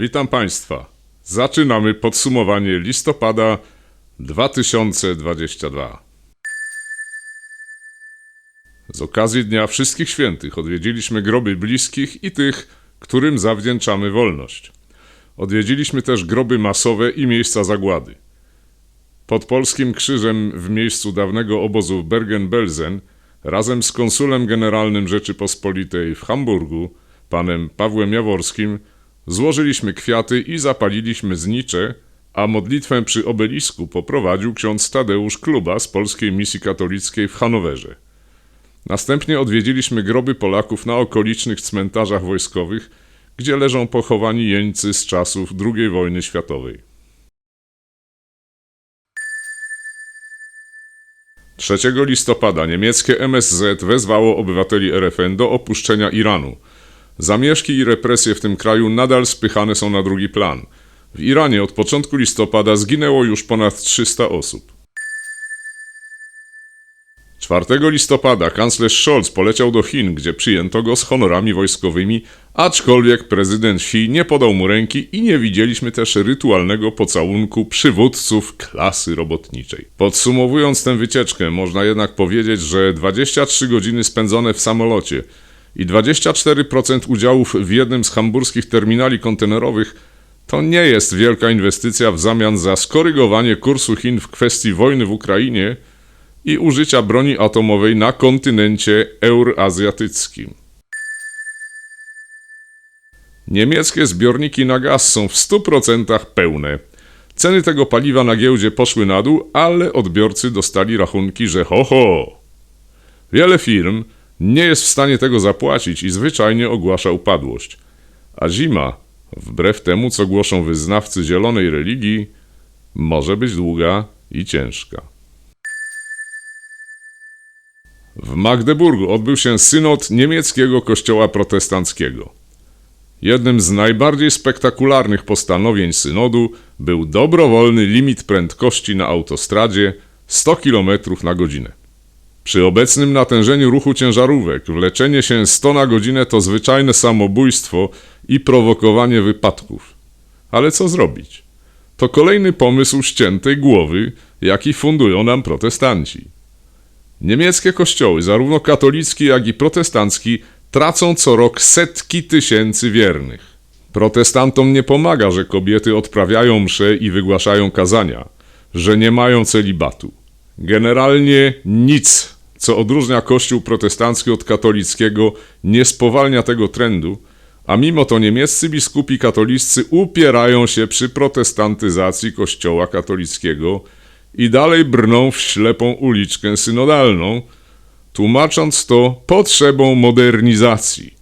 Witam Państwa. Zaczynamy podsumowanie listopada 2022. Z okazji Dnia Wszystkich Świętych odwiedziliśmy groby bliskich i tych, którym zawdzięczamy wolność. Odwiedziliśmy też groby masowe i miejsca zagłady. Pod polskim krzyżem w miejscu dawnego obozu Bergen-Belsen razem z konsulem generalnym Rzeczypospolitej w Hamburgu, panem Pawłem Jaworskim, złożyliśmy kwiaty i zapaliliśmy znicze, a modlitwę przy obelisku poprowadził ksiądz Tadeusz Kluba z Polskiej Misji Katolickiej w Hanowerze. Następnie odwiedziliśmy groby Polaków na okolicznych cmentarzach wojskowych, gdzie leżą pochowani jeńcy z czasów II wojny światowej. 3 listopada niemieckie MSZ wezwało obywateli RFN do opuszczenia Iranu. Zamieszki i represje w tym kraju nadal spychane są na drugi plan. W Iranie od początku listopada zginęło już ponad 300 osób. 4 listopada kanclerz Scholz poleciał do Chin, gdzie przyjęto go z honorami wojskowymi, aczkolwiek prezydent Xi nie podał mu ręki i nie widzieliśmy też rytualnego pocałunku przywódców klasy robotniczej. Podsumowując tę wycieczkę, można jednak powiedzieć, że 23 godziny spędzone w samolocie i 24% udziałów w jednym z hamburskich terminali kontenerowych to nie jest wielka inwestycja w zamian za skorygowanie kursu Chin w kwestii wojny w Ukrainie i użycia broni atomowej na kontynencie eurazjatyckim. Niemieckie zbiorniki na gaz są w 100% pełne. Ceny tego paliwa na giełdzie poszły na dół, ale odbiorcy dostali rachunki, że ho ho. Wiele firm nie jest w stanie tego zapłacić i zwyczajnie ogłasza upadłość. A zima, wbrew temu co głoszą wyznawcy zielonej religii, może być długa i ciężka. W Magdeburgu odbył się synod niemieckiego kościoła protestanckiego. Jednym z najbardziej spektakularnych postanowień synodu był dobrowolny limit prędkości na autostradzie 100 km na godzinę. Przy obecnym natężeniu ruchu ciężarówek wleczenie się 100 na godzinę to zwyczajne samobójstwo i prowokowanie wypadków. Ale co zrobić? To kolejny pomysł ściętej głowy, jaki fundują nam protestanci. Niemieckie kościoły, zarówno katolicki, jak i protestancki, tracą co rok setki tysięcy wiernych. Protestantom nie pomaga, że kobiety odprawiają msze i wygłaszają kazania, że nie mają celibatu. Generalnie nic, co odróżnia Kościół protestancki od katolickiego, nie spowalnia tego trendu, a mimo to niemieccy biskupi katoliccy upierają się przy protestantyzacji Kościoła katolickiego i dalej brną w ślepą uliczkę synodalną, tłumacząc to potrzebą modernizacji.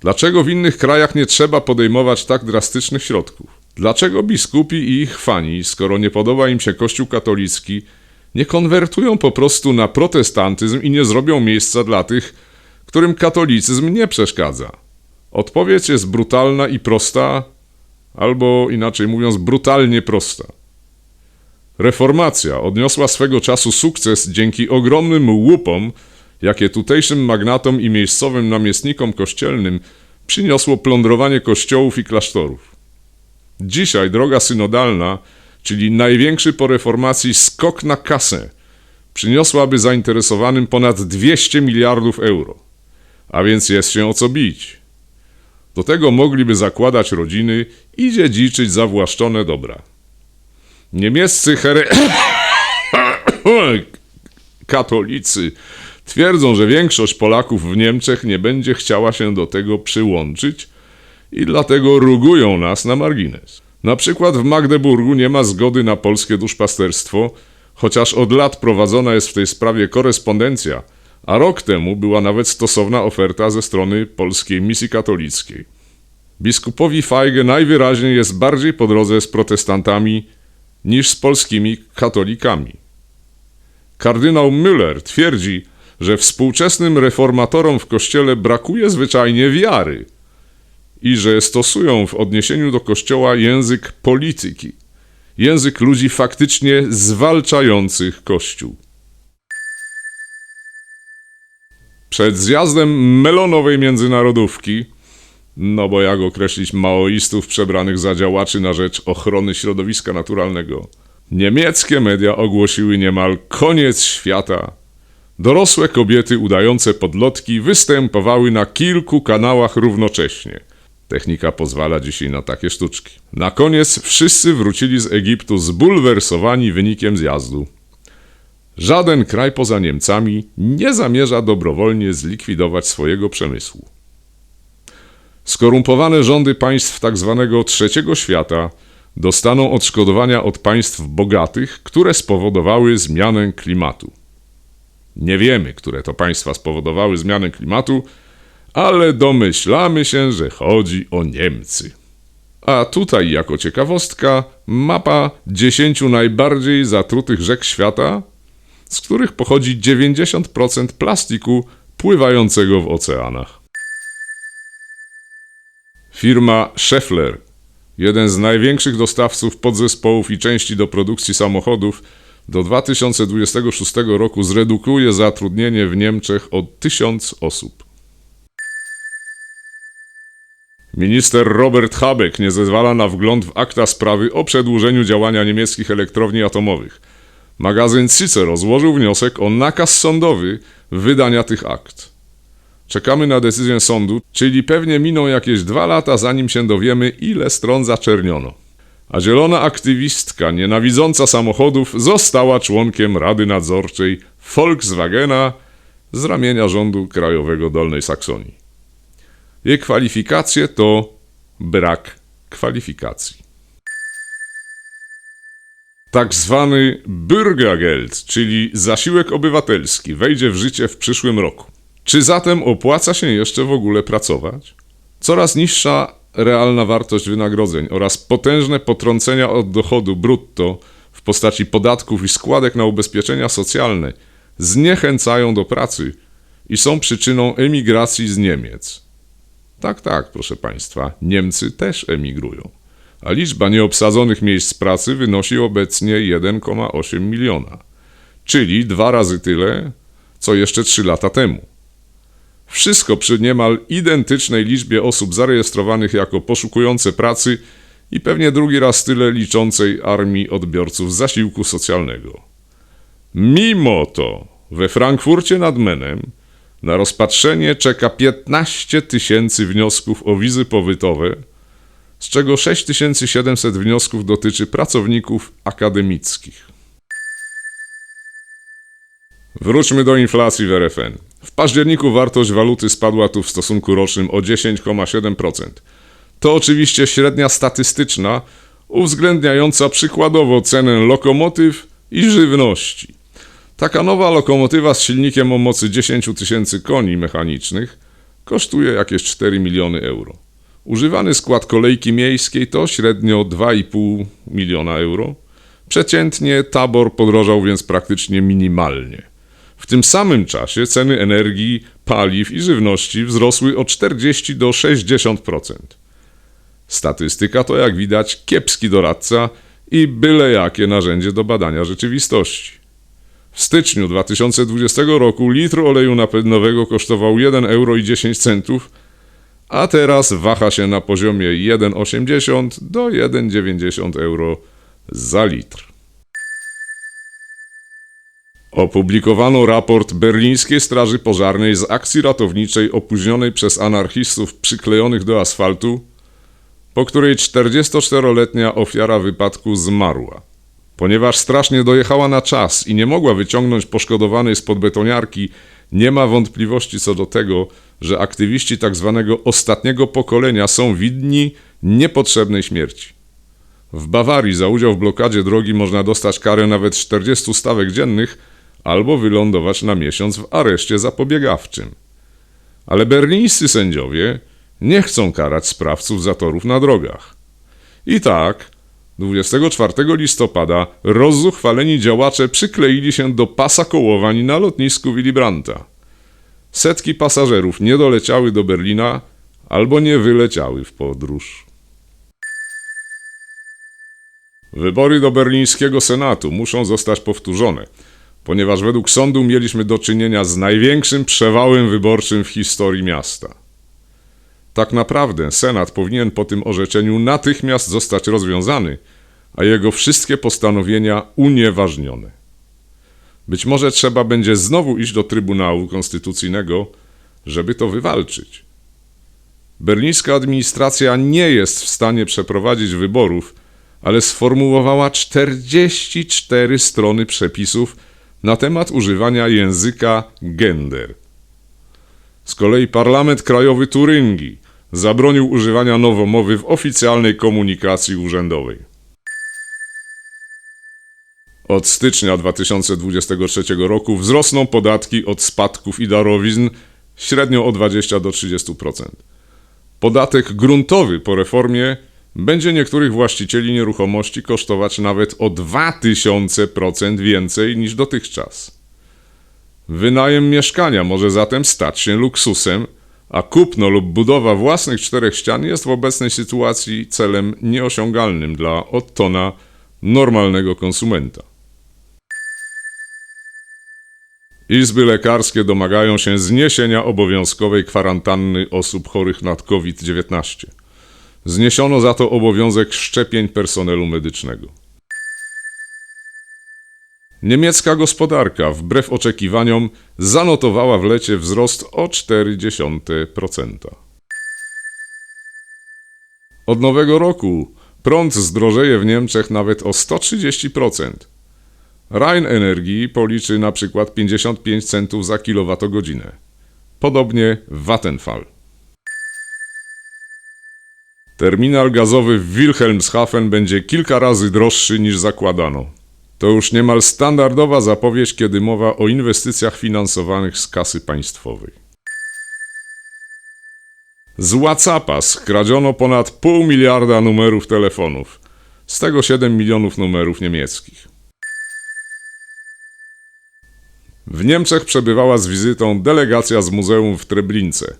Dlaczego w innych krajach nie trzeba podejmować tak drastycznych środków? Dlaczego biskupi i ich fani, skoro nie podoba im się Kościół katolicki, nie konwertują po prostu na protestantyzm i nie zrobią miejsca dla tych, którym katolicyzm nie przeszkadza? Odpowiedź jest brutalna i prosta, albo inaczej mówiąc, brutalnie prosta. Reformacja odniosła swego czasu sukces dzięki ogromnym łupom, jakie tutejszym magnatom i miejscowym namiestnikom kościelnym przyniosło plądrowanie kościołów i klasztorów. Dzisiaj droga synodalna, czyli największy po reformacji skok na kasę, przyniosłaby zainteresowanym ponad 200 miliardów euro. A więc jest się o co bić. Do tego mogliby zakładać rodziny i dziedziczyć zawłaszczone dobra. Niemieccy here... katolicy twierdzą, że większość Polaków w Niemczech nie będzie chciała się do tego przyłączyć i dlatego rugują nas na margines. Na przykład w Magdeburgu nie ma zgody na polskie duszpasterstwo, chociaż od lat prowadzona jest w tej sprawie korespondencja, a rok temu była nawet stosowna oferta ze strony polskiej misji katolickiej. Biskupowi Feige najwyraźniej jest bardziej po drodze z protestantami niż z polskimi katolikami. Kardynał Müller twierdzi, że współczesnym reformatorom w kościele brakuje zwyczajnie wiary i że stosują w odniesieniu do kościoła język polityki, język ludzi faktycznie zwalczających kościół. Przed zjazdem melonowej międzynarodówki No bo jak określić maoistów przebranych za działaczy na rzecz ochrony środowiska naturalnego? Niemieckie media ogłosiły niemal koniec świata. Dorosłe kobiety udające podlotki występowały na kilku kanałach równocześnie. Technika pozwala dzisiaj na takie sztuczki. Na koniec wszyscy wrócili z Egiptu zbulwersowani wynikiem zjazdu. Żaden kraj poza Niemcami nie zamierza dobrowolnie zlikwidować swojego przemysłu. Skorumpowane rządy państw tzw. trzeciego świata dostaną odszkodowania od państw bogatych, które spowodowały zmianę klimatu. Nie wiemy, które to państwa spowodowały zmianę klimatu, ale domyślamy się, że chodzi o Niemcy. A tutaj, jako ciekawostka, mapa 10 najbardziej zatrutych rzek świata, z których pochodzi 90% plastiku pływającego w oceanach. Firma Schaeffler, jeden z największych dostawców podzespołów i części do produkcji samochodów, do 2026 roku zredukuje zatrudnienie w Niemczech o 1000 osób. Minister Robert Habeck nie zezwala na wgląd w akta sprawy o przedłużeniu działania niemieckich elektrowni atomowych. Magazyn Cicero złożył wniosek o nakaz sądowy wydania tych akt. Czekamy na decyzję sądu, czyli pewnie miną jakieś dwa lata, zanim się dowiemy, ile stron zaczerniono. A zielona aktywistka nienawidząca samochodów została członkiem Rady Nadzorczej Volkswagena z ramienia rządu krajowego Dolnej Saksonii. Jej kwalifikacje to brak kwalifikacji. Tak zwany Bürgergeld, czyli zasiłek obywatelski, wejdzie w życie w przyszłym roku. Czy zatem opłaca się jeszcze w ogóle pracować? Coraz niższa realna wartość wynagrodzeń oraz potężne potrącenia od dochodu brutto w postaci podatków i składek na ubezpieczenia socjalne zniechęcają do pracy i są przyczyną emigracji z Niemiec. Tak, tak, proszę Państwa, Niemcy też emigrują, a liczba nieobsadzonych miejsc pracy wynosi obecnie 1,8 miliona, czyli dwa razy tyle, co jeszcze trzy lata temu. Wszystko przy niemal identycznej liczbie osób zarejestrowanych jako poszukujące pracy i pewnie drugi raz tyle liczącej armii odbiorców zasiłku socjalnego. Mimo to we Frankfurcie nad Menem na rozpatrzenie czeka 15 tysięcy wniosków o wizy pobytowe, z czego 6700 wniosków dotyczy pracowników akademickich. Wróćmy do inflacji w RFN. W październiku wartość waluty spadła tu w stosunku rocznym o 10,7%. To oczywiście średnia statystyczna, uwzględniająca przykładowo cenę lokomotyw i żywności. Taka nowa lokomotywa z silnikiem o mocy 10 tysięcy koni mechanicznych kosztuje jakieś 4 miliony euro. Używany skład kolejki miejskiej to średnio 2,5 miliona euro. Przeciętnie tabor podrożał więc praktycznie minimalnie. W tym samym czasie ceny energii, paliw i żywności wzrosły o 40 do 60%. Statystyka to, jak widać, kiepski doradca i byle jakie narzędzie do badania rzeczywistości. W styczniu 2020 roku litr oleju napędowego kosztował 1,10 euro, a teraz waha się na poziomie 1,80 do 1,90 euro za litr. Opublikowano raport Berlińskiej Straży Pożarnej z akcji ratowniczej opóźnionej przez anarchistów przyklejonych do asfaltu, po której 44-letnia ofiara wypadku zmarła. Ponieważ strasznie dojechała na czas i nie mogła wyciągnąć poszkodowanej spod betoniarki, nie ma wątpliwości co do tego, że aktywiści. Tak ostatniego pokolenia są widni niepotrzebnej śmierci. W Bawarii za udział w blokadzie drogi można dostać karę nawet 40 stawek dziennych albo wylądować na miesiąc w areszcie zapobiegawczym. Ale berlińscy sędziowie nie chcą karać sprawców zatorów na drogach. I tak 24 listopada rozzuchwaleni działacze przykleili się do pasa kołowań na lotnisku Willy Brandta. Setki pasażerów nie doleciały do Berlina albo nie wyleciały w podróż. Wybory do berlińskiego senatu muszą zostać powtórzone, ponieważ według sądu mieliśmy do czynienia z największym przewałem wyborczym w historii miasta. Tak naprawdę Senat powinien po tym orzeczeniu natychmiast zostać rozwiązany, a jego wszystkie postanowienia unieważnione. Być może trzeba będzie znowu iść do Trybunału Konstytucyjnego, żeby to wywalczyć. Berlińska administracja nie jest w stanie przeprowadzić wyborów, ale sformułowała 44 strony przepisów na temat używania języka gender. Z kolei Parlament Krajowy Turyngii zabronił używania nowomowy w oficjalnej komunikacji urzędowej. Od stycznia 2023 roku wzrosną podatki od spadków i darowizn średnio o 20 do 30%. Podatek gruntowy po reformie będzie niektórych właścicieli nieruchomości kosztować nawet o 2000% więcej niż dotychczas. Wynajem mieszkania może zatem stać się luksusem, a kupno lub budowa własnych czterech ścian jest w obecnej sytuacji celem nieosiągalnym dla Ottona, normalnego konsumenta. Izby lekarskie domagają się zniesienia obowiązkowej kwarantanny osób chorych nad COVID-19. Zniesiono za to obowiązek szczepień personelu medycznego. Niemiecka gospodarka, wbrew oczekiwaniom, zanotowała w lecie wzrost o 0,4%. Od nowego roku prąd zdrożeje w Niemczech nawet o 130%. Rhein Energii policzy na przykład 55 centów za kilowatogodzinę. Podobnie Vattenfall. Terminal gazowy w Wilhelmshaven będzie kilka razy droższy niż zakładano. To już niemal standardowa zapowiedź, kiedy mowa o inwestycjach finansowanych z kasy państwowej. Z WhatsAppa skradziono ponad pół miliarda numerów telefonów, z tego 7 milionów numerów niemieckich. W Niemczech przebywała z wizytą delegacja z muzeum w Treblince.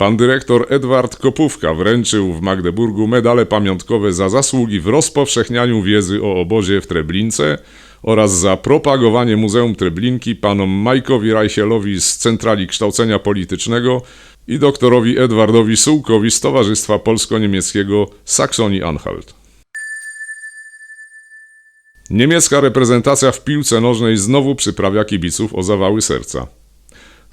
Pan dyrektor Edward Kopówka wręczył w Magdeburgu medale pamiątkowe za zasługi w rozpowszechnianiu wiedzy o obozie w Treblince oraz za propagowanie Muzeum Treblinki panom Majkowi Rajsielowi z Centrali Kształcenia Politycznego i doktorowi Edwardowi Sułkowi z Towarzystwa Polsko-Niemieckiego Saksonii-Anhalt. Niemiecka reprezentacja w piłce nożnej znowu przyprawia kibiców o zawały serca.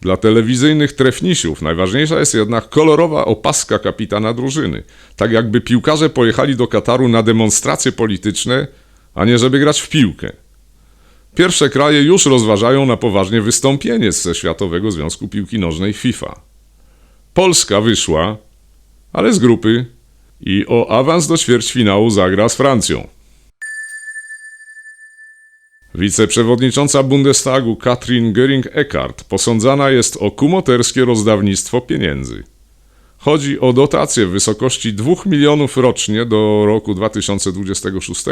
Dla telewizyjnych trefnisiów najważniejsza jest jednak kolorowa opaska kapitana drużyny. Tak jakby piłkarze pojechali do Kataru na demonstracje polityczne, a nie żeby grać w piłkę. Pierwsze kraje już rozważają na poważnie wystąpienie ze Światowego Związku Piłki Nożnej FIFA. Polska wyszła, ale z grupy i o awans do ćwierćfinału zagra z Francją. Wiceprzewodnicząca Bundestagu Katrin Göring-Eckardt posądzana jest o kumoterskie rozdawnictwo pieniędzy. Chodzi o dotacje w wysokości 2 milionów rocznie do roku 2026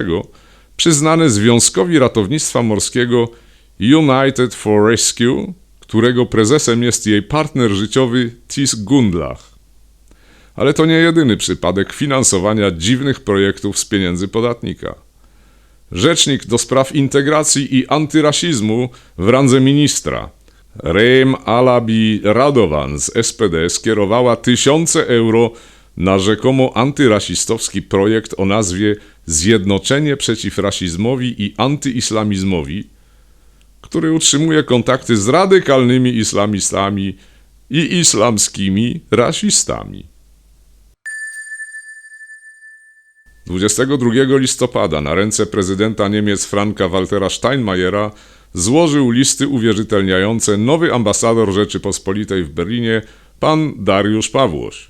przyznane Związkowi Ratownictwa Morskiego United for Rescue, którego prezesem jest jej partner życiowy Tis Gundlach. Ale to nie jedyny przypadek finansowania dziwnych projektów z pieniędzy podatnika. Rzecznik do spraw integracji i antyrasizmu w randze ministra. Reem Alabi Radovan z SPD skierowała tysiące euro na rzekomo antyrasistowski projekt o nazwie Zjednoczenie przeciw rasizmowi i antyislamizmowi, który utrzymuje kontakty z radykalnymi islamistami i islamskimi rasistami. 22 listopada na ręce prezydenta Niemiec Franka Waltera Steinmeiera złożył listy uwierzytelniające nowy ambasador Rzeczypospolitej w Berlinie, pan Dariusz Pawłoś.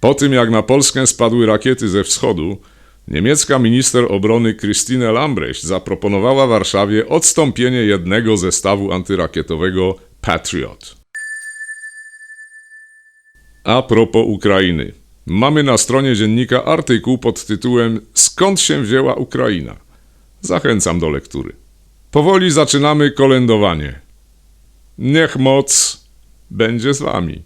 Po tym jak na Polskę spadły rakiety ze wschodu, niemiecka minister obrony Christine Lambrecht zaproponowała Warszawie odstąpienie jednego zestawu antyrakietowego Patriot. A propos Ukrainy. Mamy na stronie dziennika artykuł pod tytułem Skąd się wzięła Ukraina? Zachęcam do lektury. Powoli zaczynamy kolędowanie. Niech moc będzie z wami.